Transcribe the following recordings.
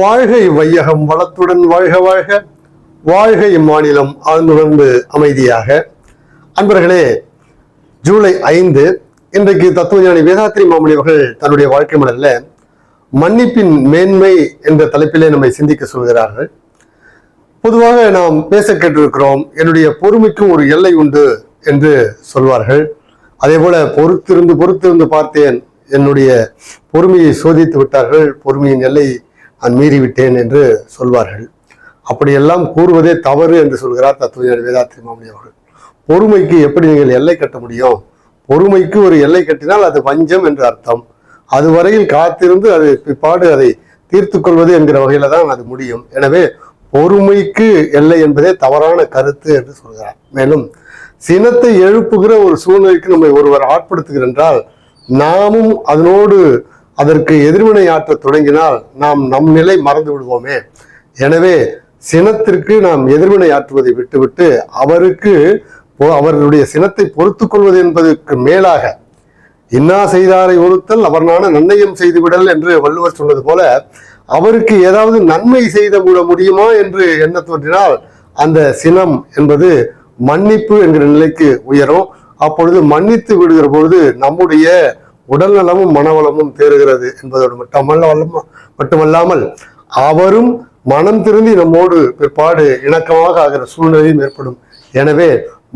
வாழ்கை வையகம் வளத்துடன் வாழ்க வாழ்க. வாழ்க இம்மாநிலம் ஆழ்ந்துணர்ந்து அமைதியாக. அன்பர்களே ஜூலை ஐந்து இன்றைக்கு தத்துவஞானி வேதாத்திரி மாமணி அவர்கள் தன்னுடைய வாழ்க்கை மடலில் மன்னிப்பின் மேன்மை என்ற தலைப்பிலே நம்மை சிந்திக்க சொல்கிறார்கள். பொதுவாக நாம் பேச கேட்டிருக்கிறோம் என்னுடைய பொறுமைக்கும் ஒரு எல்லை உண்டு என்று சொல்வார்கள். அதே போல பொறுத்திருந்து பொறுத்திருந்து பார்த்தேன் என்னுடைய பொறுமையை சோதித்து விட்டார்கள் பொறுமையின் எல்லை நான் மீறிவிட்டேன் என்று சொல்வார்கள். அப்படியெல்லாம் கூறுவதே தவறு என்று சொல்கிறார் தத்துவஞானி வேதாத்திரி மாமணி அவர்கள். பொறுமைக்கு எப்படி நீங்கள் எல்லை கட்ட முடியும்? பொறுமைக்கு ஒரு எல்லை கட்டினால் அது வஞ்சம் என்று அர்த்தம். அதுவரையில் காத்திருந்து அது பிற்பாடு அதை தீர்த்து கொள்வது என்கிற வகையில தான் அது முடியும். எனவே பொறுமைக்கு எல்லை என்பதே தவறான கருத்து என்று சொல்கிறார். மேலும் சினத்தை எழுப்புகிற ஒரு சூழ்நிலைக்கு நம்மை ஒருவர் ஆட்படுத்துகிறார் என்றால் நாமும் அதனோடு அதற்கு எதிர்வினையாற்ற தொடங்கினால் நாம் நம் நிலை மறந்து விடுவோமே. எனவே சினத்திற்கு நாம் எதிர்வினை ஆற்றுவதை விட்டுவிட்டு அவருக்கு பொ- அவர்களுடைய சினத்தை பொறுத்து கொள்வது என்பதற்கு மேலாக இன்னா செய்தாரை ஒருத்தல் அவர் நான நன்னயம் செய்து விடல் என்று வள்ளுவர் சொன்னது போல அவருக்கு ஏதாவது நன்மை செய்து விட முடியுமா என்று எண்ண தோன்றினால் அந்த சினம் என்பது மன்னிப்பு என்கிற நிலைக்கு உயரும். அப்பொழுது மன்னித்து விடுகிற பொழுது நம்முடைய உடல் நலமும் மனவளமும் தேறுகிறது என்பதோடு மட்டுமல்ல மட்டுமல்லாமல் அவரும் மனம் திருந்தி நம்மோடு பிற்பாடு இணக்கமாக ஆகிற சூழ்நிலையும் ஏற்படும். எனவே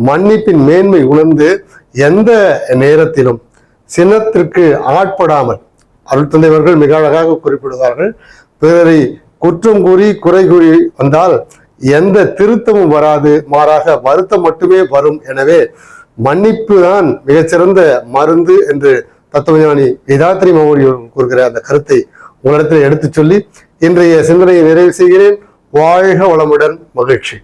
மன்னிப்பின் மேன்மை உணர்ந்து எந்த நேரத்திலும் சினத்திற்கு ஆட்படாமல் அருள்தந்தைவர்கள் மிக அழகாக குறிப்பிடுவார்கள். பிறரை குற்றம் கூறி குறை கூறி வந்தால் எந்த திருத்தமும் வராது மாறாக வருத்தம் மட்டுமே வரும். எனவே மன்னிப்பு தான் மிகச்சிறந்த மருந்து என்று தத்துவஞானி வேதாத்திரி மௌரி கூறுகிற அந்த கருத்தை உங்களிடத்தில் எடுத்துச் சொல்லி இன்றைய சிந்தனையை நிறைவு செய்கிறேன். வாழ்க வளமுடன் மகிழ்ச்சி.